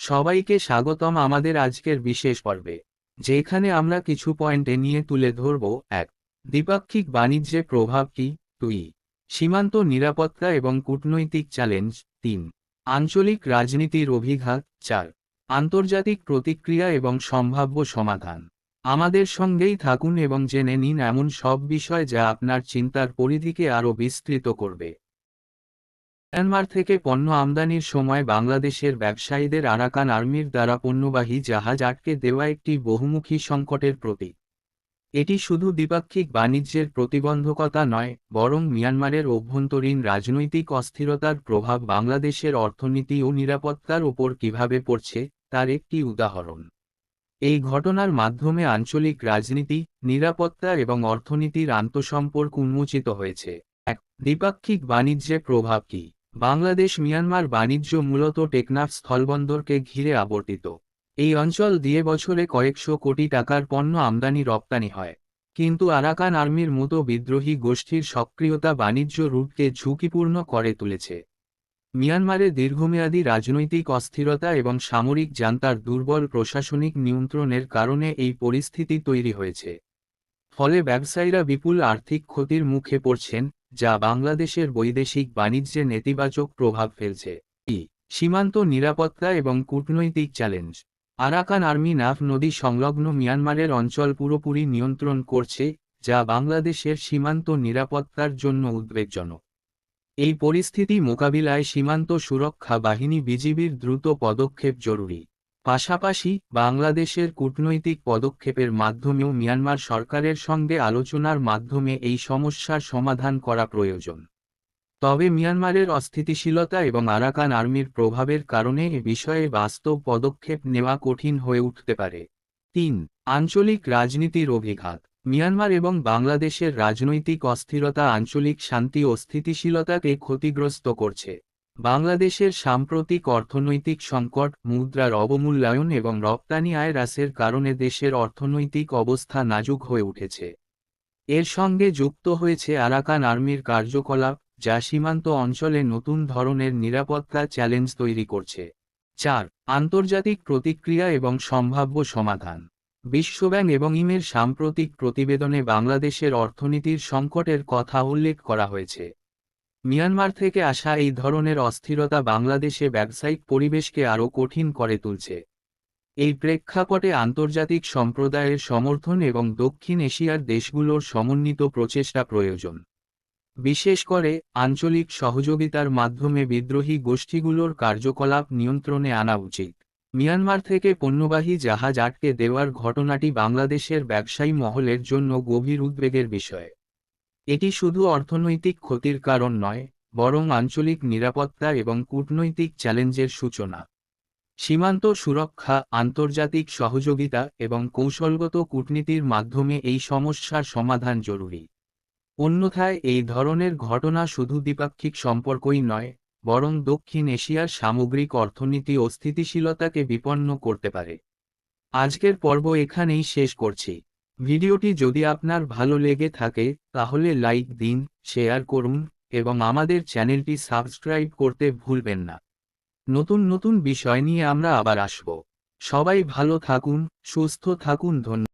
সবাইকে স্বাগতম আমাদের আজকের বিশেষ পর্বে, যেখানে আমরা কিছু পয়েন্টে নিয়ে তুলে ধরব। এক, দ্বিপাক্ষিক বাণিজ্যে প্রভাব কি? দুই, সীমান্ত নিরাপত্তা এবং কূটনৈতিক চ্যালেঞ্জ। তিন, আঞ্চলিক রাজনীতির অভিঘাত। চার, আন্তর্জাতিক প্রতিক্রিয়া এবং সম্ভাব্য সমাধান। আমাদের সঙ্গেই থাকুন এবং জেনে নিন এমন সব বিষয় যা আপনার চিন্তার পরিধিকে আরও বিস্তৃত করবে। মিয়ানমার থেকে পণ্য আমদানির সময় বাংলাদেশের ব্যবসায়ীদের আরাকান আর্মির দ্বারা পণ্যবাহী জাহাজ আটকে দেওয়া একটি বহুমুখী সংকটের প্রতীক। এটি শুধু দ্বিপাক্ষিক বাণিজ্যের প্রতিবন্ধকতা নয়, বরং মিয়ানমারের অভ্যন্তরীণ রাজনৈতিক অস্থিরতার প্রভাব বাংলাদেশের অর্থনীতি ও নিরাপত্তার ওপর কীভাবে পড়ছে, তার একটি উদাহরণ। এই ঘটনার মাধ্যমে আঞ্চলিক রাজনীতি, নিরাপত্তা এবং অর্থনীতির আন্তঃসম্পর্ক উন্মোচিত হয়েছে। এক, দ্বিপাক্ষিক বাণিজ্যে প্রভাব কি? বাংলাদেশ মিয়ানমার বাণিজ্য মূলত টেকনাফ স্থলবন্দরকে ঘিরে আবর্তিত। এই অঞ্চল দিয়ে বছরে কয়েকশো কোটি টাকার পণ্য আমদানি রপ্তানি হয়। কিন্তু আরাকান আর্মির মতো বিদ্রোহী গোষ্ঠীর সক্রিয়তা বাণিজ্য রুটকে ঝুঁকিপূর্ণ করে তুলেছে। মিয়ানমারে দীর্ঘমেয়াদী রাজনৈতিক অস্থিরতা এবং সামরিক জান্তার দুর্বল প্রশাসনিক নিয়ন্ত্রণের কারণে এই পরিস্থিতি তৈরি হয়েছে। ফলে ব্যবসায়ীরা বিপুল আর্থিক ক্ষতির মুখে পড়ছেন যা বাংলাদেশের বৈদেশিক বাণিজ্যে নেতিবাচক প্রভাব ফেলছে। ই, সীমান্ত নিরাপত্তা এবং কূটনৈতিক চ্যালেঞ্জ। আরাকান আর্মি নাফ নদী সংলগ্ন মিয়ানমারের অঞ্চল পুরোপুরি নিয়ন্ত্রণ করছে, যা বাংলাদেশের সীমান্ত নিরাপত্তার জন্য উদ্বেগজনক। এই পরিস্থিতি মোকাবিলায় সীমান্ত সুরক্ষা বাহিনী বিজিবির দ্রুত পদক্ষেপ জরুরি। পাশাপাশি, বাংলাদেশের কূটনৈতিক পদক্ষেপের মাধ্যমেও মিয়ানমার সরকারের সঙ্গে আলোচনার মাধ্যমে এই সমস্যার সমাধান করা প্রয়োজন। তবে মিয়ানমারের অস্থিতিশীলতা এবং আরাকান আর্মির প্রভাবের কারণে এ বিষয়ে বাস্তব পদক্ষেপ নেওয়া কঠিন হয়ে উঠতে পারে। তিন, আঞ্চলিক রাজনীতির অভিঘাত। মিয়ানমার এবং বাংলাদেশের রাজনৈতিক অস্থিরতা আঞ্চলিক শান্তি ও স্থিতিশীলতাকে ক্ষতিগ্রস্ত করছে। বাংলাদেশের সাম্প্রতিক অর্থনৈতিক সংকট, মুদ্রার অবমূল্যায়ন এবং রপ্তানি আয় হ্রাসের কারণে দেশের অর্থনৈতিক অবস্থা নাজুক হয়ে উঠেছে। এর সঙ্গে যুক্ত হয়েছে আরাকান আর্মির কার্যকলাপ, যা সীমান্ত অঞ্চলে নতুন ধরনের নিরাপত্তা চ্যালেঞ্জ তৈরি করছে। চার, আন্তর্জাতিক প্রতিক্রিয়া এবং সম্ভাব্য সমাধান। বিশ্বব্যাংক এবং ইমের সাম্প্রতিক প্রতিবেদনে বাংলাদেশের অর্থনীতির সংকটের কথা উল্লেখ করা হয়েছে। মিয়ানমার থেকে আসা এই ধরনের অস্থিরতা বাংলাদেশে ব্যবসায়িক পরিবেশকে আরও কঠিন করে তুলছে। এই প্রেক্ষাপটে আন্তর্জাতিক সম্প্রদায়ের সমর্থন এবং দক্ষিণ এশিয়ার দেশগুলোর সমন্বিত প্রচেষ্টা প্রয়োজন। বিশেষ করে, আঞ্চলিক সহযোগিতার মাধ্যমে বিদ্রোহী গোষ্ঠীগুলোর কার্যকলাপ নিয়ন্ত্রণে আনা উচিত। মিয়ানমার থেকে পণ্যবাহী জাহাজ আটকে দেওয়ার ঘটনাটি বাংলাদেশের ব্যবসায়ী মহলের জন্য গভীর উদ্বেগের বিষয়। এটি শুধু অর্থনৈতিক ক্ষতির কারণ নয়, বরং আঞ্চলিক নিরাপত্তা এবং কূটনৈতিক চ্যালেঞ্জের সূচনা। সীমান্ত সুরক্ষা, আন্তর্জাতিক সহযোগিতা এবং কৌশলগত কূটনীতির মাধ্যমে এই সমস্যার সমাধান জরুরি। অন্যথায় এই ধরনের ঘটনা শুধু দ্বিপাক্ষিক সম্পর্কই নয়, বরং দক্ষিণ এশিয়ার সামগ্রিক অর্থনীতি ও স্থিতিশীলতাকে বিপন্ন করতে পারে। আজকের পর্ব এখানেই শেষ করছি। ভিডিওটি যদি আপনার ভালো লেগে থাকে, তাহলে লাইক দিন, শেয়ার করুন, এবং আমাদের চ্যানেলটি সাবস্ক্রাইব করতে ভুলবেন না। নতুন নতুন বিষয় নিয়ে আমরা আবার আসব। সবাই ভালো থাকুন, সুস্থ থাকুন, ধন্যবাদ।